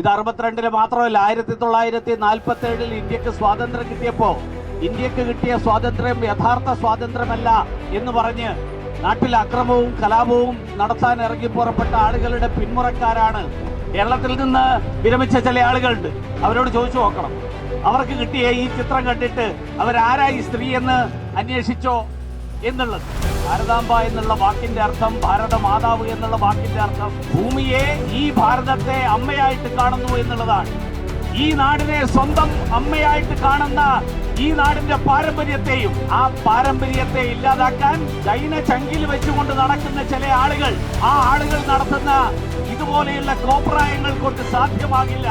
ഇത് അറുപത്തിരണ്ടിൽ മാത്രമല്ല ആയിരത്തി തൊള്ളായിരത്തി നാൽപ്പത്തി ഏഴിൽ ഇന്ത്യയ്ക്ക് സ്വാതന്ത്ര്യം കിട്ടിയപ്പോ ഇന്ത്യയ്ക്ക് കിട്ടിയ സ്വാതന്ത്ര്യം യഥാർത്ഥ സ്വാതന്ത്ര്യമല്ല എന്ന് പറഞ്ഞ് നാട്ടിൽ അക്രമവും കലാപവും നടത്താൻ ഇറങ്ങി പുറപ്പെട്ട ആളുകളുടെ പിന്മുറക്കാരാണ്. കേരളത്തിൽ നിന്ന് വിരമിച്ച ചില ആളുകളുണ്ട്. അവരോട് ചോദിച്ചു നോക്കണം. അവർക്ക് കിട്ടിയ ഈ ചിത്രം കണ്ടിട്ട് അവരാരായി സ്ത്രീ എന്ന് അന്വേഷിച്ചോ? എന്നുള്ളത്. ഭാരതാംബ എന്നുള്ള വാക്കിന്റെ അർത്ഥം ഭാരത മാതാവ് എന്നുള്ള വാക്കിന്റെ അർത്ഥം ഭൂമിയെ ഈ ഭാരതത്തെ അമ്മയായിട്ട് കാണുന്നു എന്നുള്ളതാണ്. ഈ നാടിനെ സ്വന്തം അമ്മയായിട്ട് കാണുന്ന ഈ നാടിന്റെ പാരമ്പര്യത്തെയും ആ പാരമ്പര്യത്തെ ഇല്ലാതാക്കാൻ ചൈന ചങ്കിൽ വെച്ചുകൊണ്ട് നടക്കുന്ന ചില ആളുകൾ ആ ആളുകൾ നടത്തുന്ന ഇതുപോലെയുള്ള കോപ്രായങ്ങൾ കൊണ്ട് സാധ്യമാകില്ല.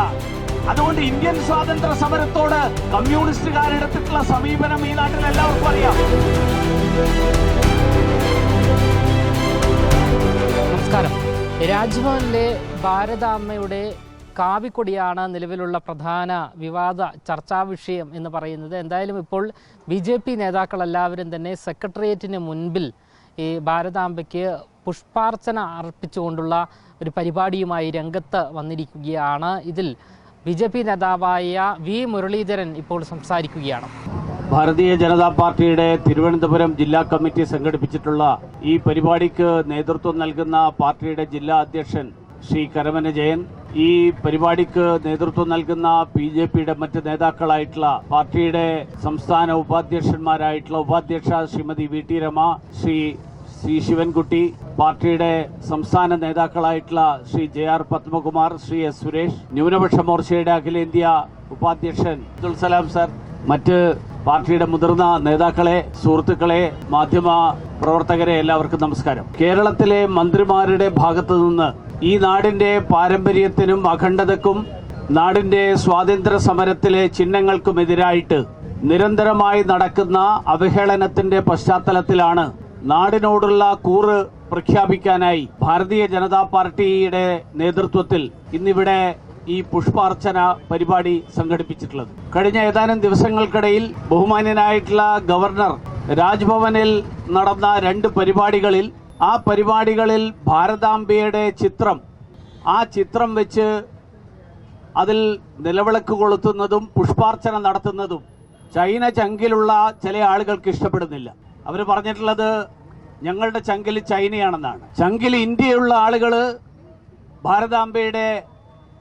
അതുകൊണ്ട് ഇന്ത്യൻ സ്വാതന്ത്ര്യ സമരത്തോട് കമ്മ്യൂണിസ്റ്റുകാരെടുത്തിട്ടുള്ള സമീപനം ഈ നാട്ടിൽ എല്ലാവർക്കും അറിയാം. നമസ്കാരം. രാജ്ഭവനിലെ ഭാരതാമ്മയുടെ കാവിക്കൊടിയാണ് നിലവിലുള്ള പ്രധാന വിവാദ ചർച്ചാ വിഷയം എന്ന് പറയുന്നത്. എന്തായാലും ഇപ്പോൾ ബി ജെ പി നേതാക്കളെല്ലാവരും തന്നെ സെക്രട്ടേറിയറ്റിന് മുൻപിൽ ഈ ഭാരതാംബയ്ക്ക് പുഷ്പാർച്ചന അർപ്പിച്ചുകൊണ്ടുള്ള ഒരു പരിപാടിയുമായി രംഗത്ത് വന്നിരിക്കുകയാണ്. ഇതിൽ ബി ജെ പി നേതാവായ വി മുരളീധരൻ ഇപ്പോൾ സംസാരിക്കുകയാണ്. ഭാരതീയ ജനതാ പാർട്ടിയുടെ തിരുവനന്തപുരം ജില്ലാ കമ്മിറ്റി സംഘടിപ്പിച്ചിട്ടുള്ള ഈ പരിപാടിക്ക് നേതൃത്വം നൽകുന്ന പാർട്ടിയുടെ ജില്ലാ അധ്യക്ഷൻ ശ്രീ കരമന ജയൻ ഈ പരിപാടിക്ക് നേതൃത്വം നൽകുന്ന ബി ജെ പിയുടെ മറ്റ് നേതാക്കളായിട്ടുള്ള പാർട്ടിയുടെ സംസ്ഥാന ഉപാധ്യക്ഷന്മാരായിട്ടുള്ള ഉപാധ്യക്ഷ Shrimati V T Rama Shri C Sivankutty പാർട്ടിയുടെ സംസ്ഥാന നേതാക്കളായിട്ടുള്ള Shri J R Padmakumar Shri S Suresh ന്യൂനപക്ഷ മോർച്ചയുടെ അഖിലേന്ത്യാ ഉപാധ്യക്ഷൻ അബ്ദുൽ സലാം സർ മറ്റ് പാർട്ടിയുടെ മുതിർന്ന നേതാക്കളെ സുഹൃത്തുക്കളെ മാധ്യമ പ്രവർത്തകരെ എല്ലാവർക്കും നമസ്കാരം. കേരളത്തിലെ മന്ത്രിമാരുടെ ഭാഗത്തു നിന്ന് ഈ നാടിന്റെ പാരമ്പര്യത്തിനും അഖണ്ഡതക്കും നാടിന്റെ സ്വാതന്ത്ര്യ സമരത്തിലെ ചിഹ്നങ്ങൾക്കുമെതിരായിട്ട് നിരന്തരമായി നടക്കുന്ന അവഹേളനത്തിന്റെ പശ്ചാത്തലത്തിലാണ് നാടിനോടുള്ള കൂറ് പ്രഖ്യാപിക്കാനായി ഭാരതീയ ജനതാ പാർട്ടിയുടെ നേതൃത്വത്തിൽ ഇന്നിവിടെ ഈ പുഷ്പാർച്ചന പരിപാടി സംഘടിപ്പിച്ചിട്ടുള്ളത്. കഴിഞ്ഞ ഏതാനും ദിവസങ്ങൾക്കിടയിൽ ബഹുമാന്യനായിട്ടുള്ള ഗവർണർ രാജ്ഭവനിൽ നടന്ന രണ്ട് പരിപാടികളിൽ ആ പരിപാടികളിൽ ഭാരതാംബയുടെ ചിത്രം ആ ചിത്രം വെച്ച് അതിൽ നിലവിളക്ക് കൊളുത്തുന്നതും പുഷ്പാർച്ചന നടത്തുന്നതും ചൈന ചങ്കിലുള്ള ചില ആളുകൾക്ക് ഇഷ്ടപ്പെടുന്നില്ല. അവർ പറഞ്ഞിട്ടുള്ളത് ഞങ്ങളുടെ ചങ്കിൽ ചൈനയാണെന്നാണ്. ചങ്കിൽ ഇന്ത്യയുള്ള ആളുകൾ ഭാരതാംബയുടെ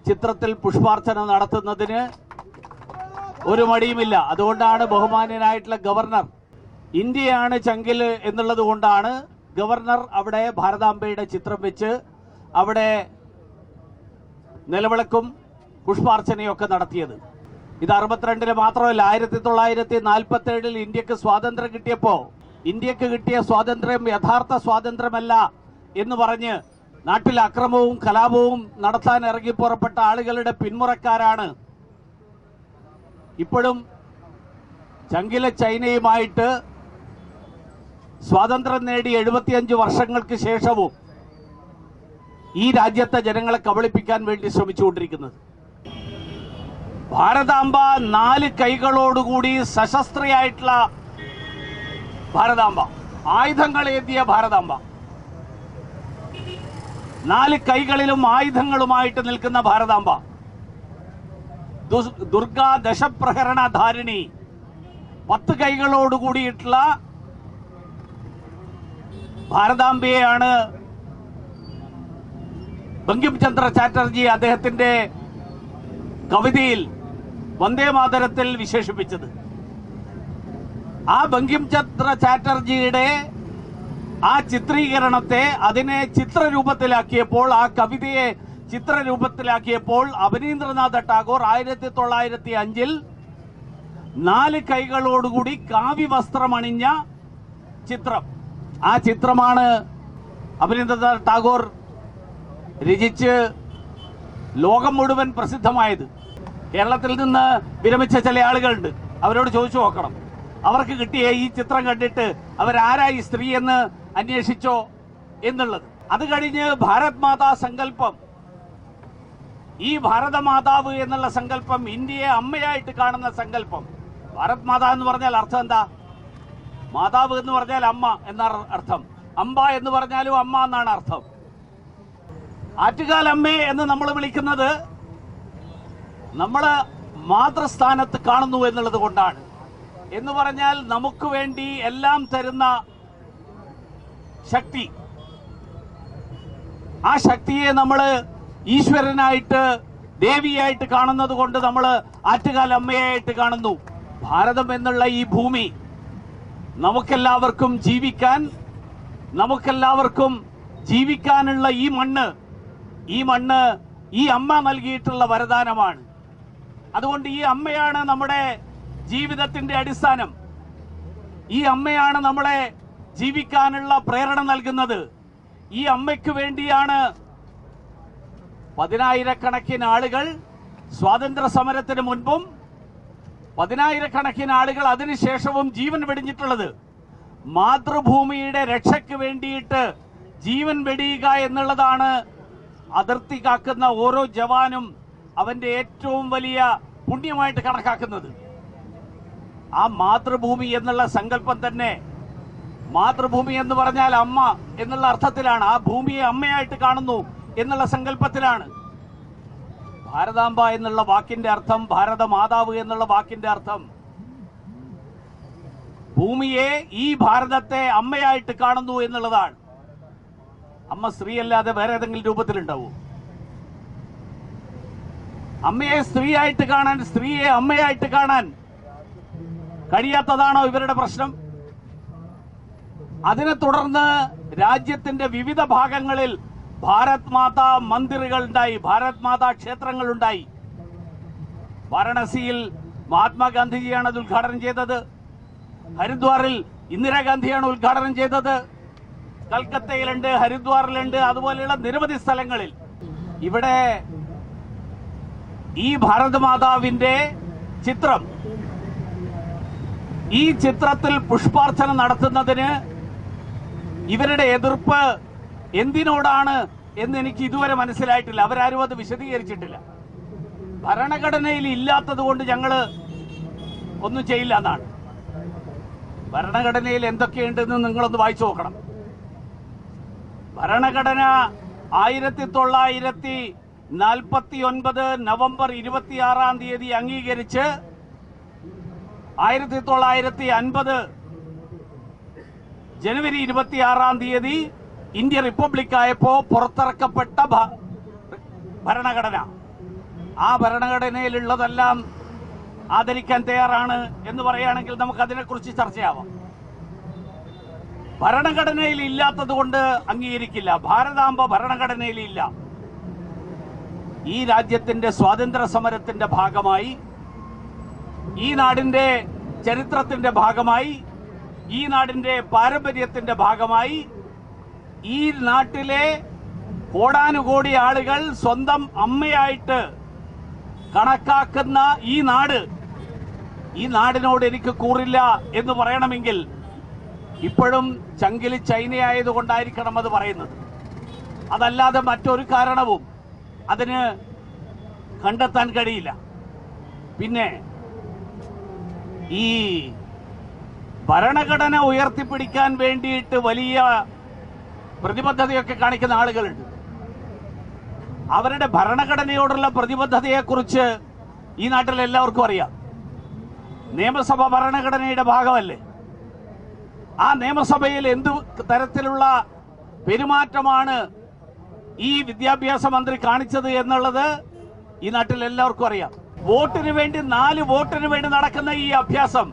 ചിത്രത്തിൽ പുഷ്പാർച്ചന നടത്തുന്നതിന് ഒരു മടിയുമില്ല. അതുകൊണ്ടാണ് ബഹുമാന്യനായിട്ടുള്ള ഗവർണർ ഇന്ത്യയാണ് ചങ്കിൽ എന്നുള്ളത് കൊണ്ടാണ് ഗവർണർ അവിടെ ഭാരതാംബയുടെ ചിത്രം വെച്ച് അവിടെ നിലവിളക്കും പുഷ്പാർച്ചനയൊക്കെ നടത്തിയത്. ഇത് അറുപത്തിരണ്ടിൽ മാത്രമല്ല ആയിരത്തി തൊള്ളായിരത്തി നാൽപ്പത്തി ഏഴിൽ ഇന്ത്യയ്ക്ക് സ്വാതന്ത്ര്യം കിട്ടിയപ്പോ ഇന്ത്യയ്ക്ക് കിട്ടിയ സ്വാതന്ത്ര്യം യഥാർത്ഥ സ്വാതന്ത്ര്യമല്ല എന്ന് പറഞ്ഞ് നാട്ടിൽ അക്രമവും കലാപവും നടത്താൻ ഇറങ്ങി പുറപ്പെട്ട ആളുകളുടെ പിന്മുറക്കാരാണ്. ഇപ്പോഴും ചങ്കില ചൈനയുമായിട്ട് സ്വാതന്ത്ര്യം നേടി എഴുപത്തിയഞ്ച് വർഷങ്ങൾക്ക് ശേഷവും ഈ രാജ്യത്തെ ജനങ്ങളെ കബളിപ്പിക്കാൻ വേണ്ടി ശ്രമിച്ചുകൊണ്ടിരിക്കുന്നത്. ഭാരതാംബ നാല് കൈകളോടുകൂടി സശസ്ത്രയായിട്ടുള്ള ഭാരതാംബ. ആയുധങ്ങൾ ഏന്തിയ ഭാരതാംബ. നാല് കൈകളിലും ആയുധങ്ങളുമായിട്ട് നിൽക്കുന്ന ഭാരതാംബ. ദുർഗാ ദശപ്രഹരണ ധാരിണി. പത്ത് കൈകളോടുകൂടിയിട്ടുള്ള ഭാരതാംബയെയാണ് ബങ്കിം ചന്ദ്ര ചാറ്റർജി അദ്ദേഹത്തിന്റെ കവിതയിൽ വന്ദേമാതരത്തിൽ വിശേഷിപ്പിച്ചത്. ആ ബങ്കിം ചന്ദ്ര ചാറ്റർജിയുടെ ആ ചിത്രീകരണത്തെ അതിനെ ചിത്രരൂപത്തിലാക്കിയപ്പോൾ ആ കവിതയെ ചിത്രരൂപത്തിലാക്കിയപ്പോൾ അവനീന്ദ്രനാഥ ടാഗോർ ആയിരത്തി തൊള്ളായിരത്തി അഞ്ചിൽ നാല് കൈകളോടുകൂടി കാവ്യ വസ്ത്രമണിഞ്ഞ ചിത്രം. ആ ചിത്രമാണ് അവനീന്ദ്രനാഥ് ടാഗോർ രചിച്ച് ലോകം മുഴുവൻ പ്രസിദ്ധമായത്. കേരളത്തിൽ നിന്ന് വിരമിച്ച ചില ആളുകളുണ്ട്. അവരോട് ചോദിച്ചു നോക്കണം. അവർക്ക് കിട്ടിയ ഈ ചിത്രം കണ്ടിട്ട് അവരാരായി സ്ത്രീ എന്ന് അന്വേഷിച്ചോ എന്നുള്ളത്. അത് കഴിഞ്ഞ് ഭാരത് മാതാ സങ്കല്പം. ഈ ഭാരതമാതാവ് എന്നുള്ള സങ്കല്പം ഇന്ത്യയെ അമ്മയായിട്ട് കാണുന്ന സങ്കല്പം. ഭാരത് മാതാ എന്ന് പറഞ്ഞാൽ അർത്ഥം എന്താ? മാതാവ് എന്ന് പറഞ്ഞാൽ അമ്മ എന്ന അർത്ഥം. അമ്പ എന്ന് പറഞ്ഞാലും അമ്മ എന്നാണ് അർത്ഥം. ആറ്റുകാൽ അമ്മേ എന്ന് നമ്മൾ വിളിക്കുന്നത് നമ്മൾ മാതൃസ്ഥാനത്ത് കാണുന്നു എന്നുള്ളത് കൊണ്ടാണ്. എന്ന് പറഞ്ഞാൽ നമുക്ക് വേണ്ടി എല്ലാം തരുന്ന ശക്തി. ആ ശക്തിയെ നമ്മൾ ഈശ്വരനായിട്ട് ദേവിയായിട്ട് കാണുന്നത് കൊണ്ട് നമ്മൾ ആറ്റുകാൽ അമ്മയായിട്ട് കാണുന്നു. ഭാരതം എന്നുള്ള ഈ ഭൂമി നമുക്കെല്ലാവർക്കും ജീവിക്കാൻ നമുക്കെല്ലാവർക്കും ജീവിക്കാനുള്ള ഈ മണ്ണ് ഈ മണ്ണ് ഈ അമ്മ നൽകിയിട്ടുള്ള വരദാനമാണ്. അതുകൊണ്ട് ഈ അമ്മയാണ് നമ്മുടെ ജീവിതത്തിന്റെ അടിസ്ഥാനം. ഈ അമ്മയാണ് നമ്മളെ ജീവിക്കാനുള്ള പ്രേരണ നൽകുന്നത്. ഈ അമ്മയ്ക്ക് വേണ്ടിയാണ് പതിനായിരക്കണക്കിന് ആളുകൾ സ്വാതന്ത്ര്യ സമരത്തിന് മുൻപും പതിനായിരക്കണക്കിന് ആളുകൾ അതിനുശേഷവും ജീവൻ വെടിഞ്ഞിട്ടുള്ളത്. മാതൃഭൂമിയുടെ രക്ഷയ്ക്ക് വേണ്ടിയിട്ട് ജീവൻ വെടിയുക എന്നുള്ളതാണ് അതിർത്തി കാക്കുന്ന ഓരോ ജവാനും അവന്റെ ഏറ്റവും വലിയ പുണ്യമായിട്ട് കണക്കാക്കുന്നത്. ആ മാതൃഭൂമി എന്നുള്ള സങ്കല്പം തന്നെ മാതൃഭൂമി എന്ന് പറഞ്ഞാൽ അമ്മ എന്നുള്ള അർത്ഥത്തിലാണ്. ആ ഭൂമിയെ അമ്മയായിട്ട് കാണുന്നു എന്നുള്ള സങ്കല്പത്തിലാണ്. ഭാരതാംബ എന്നുള്ള വാക്കിന്റെ അർത്ഥം ഭാരത മാതാവ് എന്നുള്ള വാക്കിന്റെ അർത്ഥം. ഭൂമിയെ ഈ ഭാരതത്തെ അമ്മയായിട്ട് കാണുന്നു എന്നുള്ളതാണ്. അമ്മ സ്ത്രീ അല്ലാതെ വേറെ ഏതെങ്കിലും രൂപത്തിലുണ്ടാവൂ? അമ്മയെ സ്ത്രീയായിട്ട് കാണാൻ സ്ത്രീയെ അമ്മയായിട്ട് കാണാൻ കഴിയാത്തതാണോ ഇവരുടെ പ്രശ്നം? അതിനെ തുടർന്ന് രാജ്യത്തിന്റെ വിവിധ ഭാഗങ്ങളിൽ ഭാരത് മാതാ മന്ദിറുകൾ ഉണ്ടായി ഭാരത് മാതാ ക്ഷേത്രങ്ങൾ ഉണ്ടായി വാരണസിയിൽ മഹാത്മാഗാന്ധിജിയാണ് അത് ഉദ്ഘാടനം ചെയ്തത്. ഹരിദ്വാറിൽ ഇന്ദിരാഗാന്ധിയാണ് ഉദ്ഘാടനം ചെയ്തത്. കൽക്കത്തയിലുണ്ട് ഹരിദ്വാറിലുണ്ട് അതുപോലെയുള്ള നിരവധി സ്ഥലങ്ങളിൽ. ഇവിടെ ഈ ഭാരത് മാതാവിന്റെ ചിത്രം ഈ ചിത്രത്തിൽ പുഷ്പാർച്ചന നടത്തുന്നതിന് ഇവരുടെ എതിർപ്പ് എന്തിനോടാണ് എന്ന് എനിക്ക് ഇതുവരെ മനസ്സിലായിട്ടില്ല. അവരാരും അത് വിശദീകരിച്ചിട്ടില്ല. ഭരണഘടനയിൽ ഇല്ലാത്തത് കൊണ്ട് ഞങ്ങൾ ഒന്നും ചെയ്യില്ല എന്നാണ്. ഭരണഘടനയിൽ എന്തൊക്കെയുണ്ടെന്ന് നിങ്ങളൊന്ന് വായിച്ചു നോക്കണം. ഭരണഘടന ആയിരത്തി തൊള്ളായിരത്തി നാൽപ്പത്തി ഒൻപത് നവംബർ ഇരുപത്തിയാറാം തീയതി അംഗീകരിച്ച് ആയിരത്തി തൊള്ളായിരത്തി അൻപത് ജനുവരി ഇരുപത്തിയാറാം തീയതി ഇന്ത്യ റിപ്പബ്ലിക് ആയപ്പോ പുറത്തിറക്കപ്പെട്ട ഭരണഘടന. ആ ഭരണഘടനയിലുള്ളതെല്ലാം ആദരിക്കാൻ തയ്യാറാണ് എന്ന് പറയുകയാണെങ്കിൽ നമുക്ക് അതിനെക്കുറിച്ച് ചർച്ചയാവാം. ഭരണഘടനയിൽ ഇല്ലാത്തത് കൊണ്ട് അംഗീകരിക്കില്ല. ഭാരതാംബ ഭരണഘടനയിൽ ഇല്ല. ഈ രാജ്യത്തിന്റെ സ്വാതന്ത്ര്യ സമരത്തിന്റെ ഭാഗമായി ഈ നാടിന്റെ ചരിത്രത്തിന്റെ ഭാഗമായി ഈ നാടിന്റെ പാരമ്പര്യത്തിന്റെ ഭാഗമായി ഈ നാട്ടിലെ കോടാനുകോടി ആളുകൾ സ്വന്തം അമ്മയായിട്ട് കണക്കാക്കുന്ന ഈ നാട് ഈ നാടിനോട് എനിക്ക് കൂറില്ല എന്ന് പറയണമെങ്കിൽ ഇപ്പോഴും ചങ്കിൽ ചൈനയായതുകൊണ്ടായിരിക്കണം അത് പറയുന്നത്. അതല്ലാതെ മറ്റൊരു കാരണവും അതിന് കണ്ടെത്താൻ കഴിയില്ല. പിന്നെ ഈ ഭരണഘടന ഉയർത്തിപ്പിടിക്കാൻ വേണ്ടിയിട്ട് വലിയ പ്രതിബദ്ധതയൊക്കെ കാണിക്കുന്ന ആളുകളുണ്ട്. അവരുടെ ഭരണഘടനയോടുള്ള പ്രതിബദ്ധതയെക്കുറിച്ച് ഈ നാട്ടിൽ എല്ലാവർക്കും അറിയാം. നിയമസഭ ഭരണഘടനയുടെ ഭാഗമല്ലേ? ആ നിയമസഭയിൽ എന്ത് തരത്തിലുള്ള പെരുമാറ്റമാണ് ഈ വിദ്യാഭ്യാസ മന്ത്രി കാണിച്ചത് എന്നുള്ളത് ഈ നാട്ടിൽ എല്ലാവർക്കും അറിയാം. വോട്ടിന് വേണ്ടി നാല് വോട്ടിന് വേണ്ടി നടക്കുന്ന ഈ അഭ്യാസം.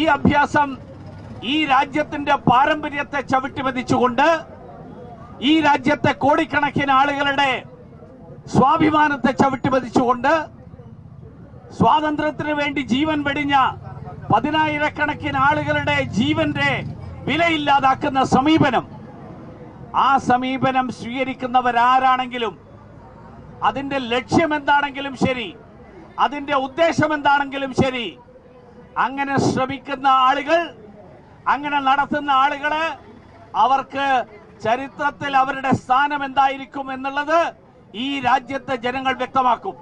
ഈ അഭ്യാസം ഈ രാജ്യത്തിന്റെ പാരമ്പര്യത്തെ ചവിട്ടിമതിച്ചുകൊണ്ട് ഈ രാജ്യത്തെ കോടിക്കണക്കിന് ആളുകളുടെ സ്വാഭിമാനത്തെ ചവിട്ടിമതിച്ചുകൊണ്ട് സ്വാതന്ത്ര്യത്തിന് വേണ്ടി ജീവൻ വെടിഞ്ഞ പതിനായിരക്കണക്കിന് ആളുകളുടെ ജീവന്റെ വിലയില്ലാതാക്കുന്ന സമീപനം. ആ സമീപനം സ്വീകരിക്കുന്നവരാരാണെങ്കിലും അതിന്റെ ലക്ഷ്യം എന്താണെങ്കിലും ശരി. അതിന്റെ ഉദ്ദേശം എന്താണെങ്കിലും ശരി. അങ്ങനെ ശ്രമിക്കുന്ന ആളുകൾ അങ്ങനെ നടത്തുന്ന ആളുകൾ അവർക്ക് ചരിത്രത്തിൽ അവരുടെ സ്ഥാനം എന്തായിരിക്കും എന്നുള്ളത് ഈ രാജ്യത്തെ ജനങ്ങൾ വ്യക്തമാക്കും.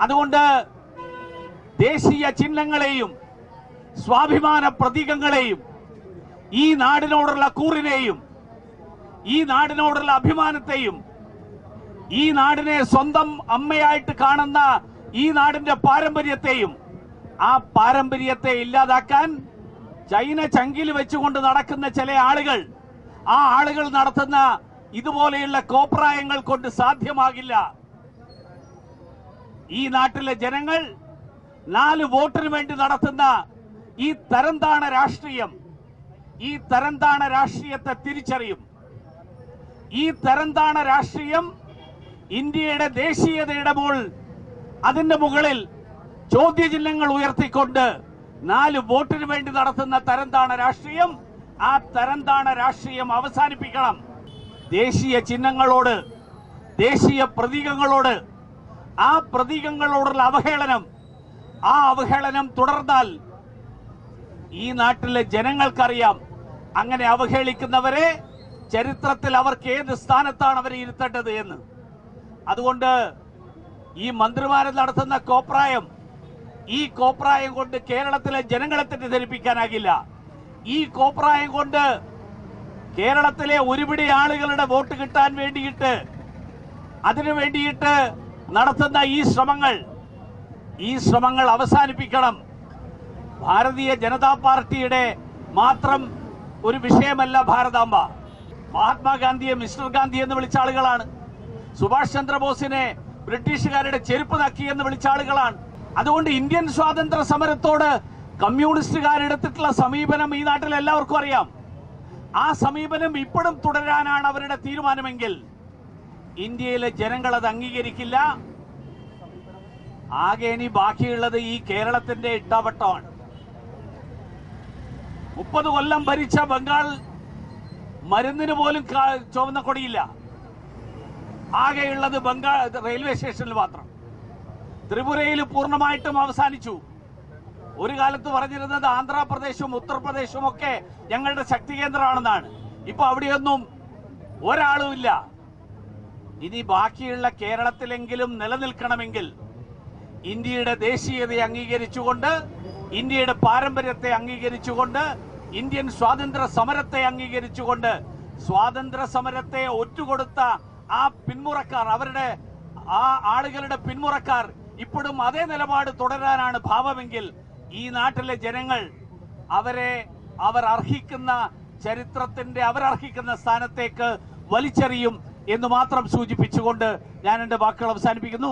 അതുകൊണ്ട് ദേശീയ ചിഹ്നങ്ങളെയും സ്വാഭിമാന പ്രതീകങ്ങളെയും ഈ നാടിനോടുള്ള കൂറിനെയും ഈ നാടിനോടുള്ള അഭിമാനത്തെയും ഈ നാടിനെ സ്വന്തം അമ്മയായിട്ട് കാണുന്ന ഈ നാടിന്റെ പാരമ്പര്യത്തെയും ആ പാരമ്പര്യത്തെ ഇല്ലാതാക്കാൻ ചൈന ചങ്കിൽ വെച്ചുകൊണ്ട് നടക്കുന്ന ചില ആളുകൾ ആ ആളുകൾ നടത്തുന്ന ഇതുപോലെയുള്ള കോപ്രായങ്ങൾ കൊണ്ട് സാധ്യമാകില്ല. ഈ നാട്ടിലെ ജനങ്ങൾ നാല് വോട്ടിന് വേണ്ടി നടത്തുന്ന ഈ തരംതാണ രാഷ്ട്രീയം ഈ തരംതാണ രാഷ്ട്രീയത്തെ തിരിച്ചറിയും. ഈ തരംതാണ രാഷ്ട്രീയം ഇന്ത്യയുടെ ദേശീയതയുടെ മുകൾ അതിന്റെ മുകളിൽ ചോദ്യചിഹ്നങ്ങൾ ഉയർത്തിക്കൊണ്ട് നാല് വോട്ടിന് വേണ്ടി നടത്തുന്ന തരംതാണ രാഷ്ട്രീയം. ആ തരംതാണ രാഷ്ട്രീയം അവസാനിപ്പിക്കണം. ദേശീയ ചിഹ്നങ്ങളോട് ദേശീയ പ്രതീകങ്ങളോട് ആ പ്രതീകങ്ങളോടുള്ള അവഹേളനം ആ അവഹേളനം തുടർന്നാൽ ഈ നാട്ടിലെ ജനങ്ങൾക്കറിയാം അങ്ങനെ അവഹേളിക്കുന്നവരെ ചരിത്രത്തിൽ അവർക്ക് ഏത് സ്ഥാനത്താണ് അവരെ ഇരുത്തേണ്ടത് എന്ന്. അതുകൊണ്ട് ഈ മന്ത്രിമാരെ നടത്തുന്ന കോപ്രായം ഈ കോപ്രായം കൊണ്ട് കേരളത്തിലെ ജനങ്ങളെ തെറ്റിദ്ധരിപ്പിക്കാനാകില്ല. ഈ കോപ്രായം കൊണ്ട് കേരളത്തിലെ ഒരുപിടി ആളുകളുടെ വോട്ട് കിട്ടാൻ വേണ്ടിയിട്ട് അതിനു വേണ്ടിയിട്ട് നടത്തുന്ന ഈ ശ്രമങ്ങൾ ഈ ശ്രമങ്ങൾ അവസാനിപ്പിക്കണം. ഭാരതീയ ജനതാ പാർട്ടിയുടെ മാത്രം ഒരു വിഷയമല്ല ഭാരതാംബ. മഹാത്മാഗാന്ധിയെ മിസ്റ്റർ ഗാന്ധി എന്ന് വിളിച്ച ആളുകളാണ്. സുഭാഷ് ചന്ദ്രബോസിനെ ബ്രിട്ടീഷുകാരുടെ ചെരുപ്പ് നക്കി എന്ന് വിളിച്ച ആളുകളാണ്. അതുകൊണ്ട് ഇന്ത്യൻ സ്വാതന്ത്ര്യ സമരത്തോട് കമ്മ്യൂണിസ്റ്റുകാരെടുത്തിട്ടുള്ള സമീപനം ഈ നാട്ടിൽ എല്ലാവർക്കും അറിയാം. ആ സമീപനം ഇപ്പോഴും തുടരാനാണ് അവരുടെ തീരുമാനമെങ്കിൽ ഇന്ത്യയിലെ ജനങ്ങൾ അത് അംഗീകരിക്കില്ല. ആകെ ഇനി ബാക്കിയുള്ളത് ഈ കേരളത്തിന്റെ ഇട്ടാവട്ടമാണ്. മുപ്പത് കൊല്ലം ഭരിച്ച ബംഗാൾ മരുന്നിന് പോലും ചുവന്ന കൊടിയില്ല. ആകെയുള്ളത് ബംഗാൾ റെയിൽവേ സ്റ്റേഷനിൽ മാത്രം. ത്രിപുരയിൽ പൂർണമായിട്ടും അവസാനിച്ചു. ഒരു കാലത്ത് പറഞ്ഞിരുന്നത് ആന്ധ്രാപ്രദേശും ഉത്തർപ്രദേശും ഒക്കെ ഞങ്ങളുടെ ശക്തി കേന്ദ്രമാണെന്നാണ്. ഇപ്പൊ അവിടെയൊന്നും ഒരാളുമില്ല ഇനി ബാക്കിയുള്ള കേരളത്തിലെങ്കിലും നിലനിൽക്കണമെങ്കിൽ ഇന്ത്യയുടെ ദേശീയതയെ അംഗീകരിച്ചുകൊണ്ട് ഇന്ത്യയുടെ പാരമ്പര്യത്തെ അംഗീകരിച്ചുകൊണ്ട് ഇന്ത്യൻ സ്വാതന്ത്ര്യ സമരത്തെ അംഗീകരിച്ചുകൊണ്ട് സ്വാതന്ത്ര്യ സമരത്തെ ഒറ്റുകൊടുത്ത ആ പിന്മുറക്കാർ അവരുടെ ആ ആളുകളുടെ പിന്മുറക്കാർ ഇപ്പോഴും അതേ നിലപാട് തുടരാനാണ് ഭാവമെങ്കിൽ ഈ നാട്ടിലെ ജനങ്ങൾ അവരെ അവർ അർഹിക്കുന്ന ചരിത്രത്തിന്റെ അവരർഹിക്കുന്ന സ്ഥാനത്തേക്ക് വലിച്ചെറിയും എന്ന് മാത്രം സൂചിപ്പിച്ചുകൊണ്ട് ഞാൻ എന്റെ വാക്കുകൾ അവസാനിപ്പിക്കുന്നു.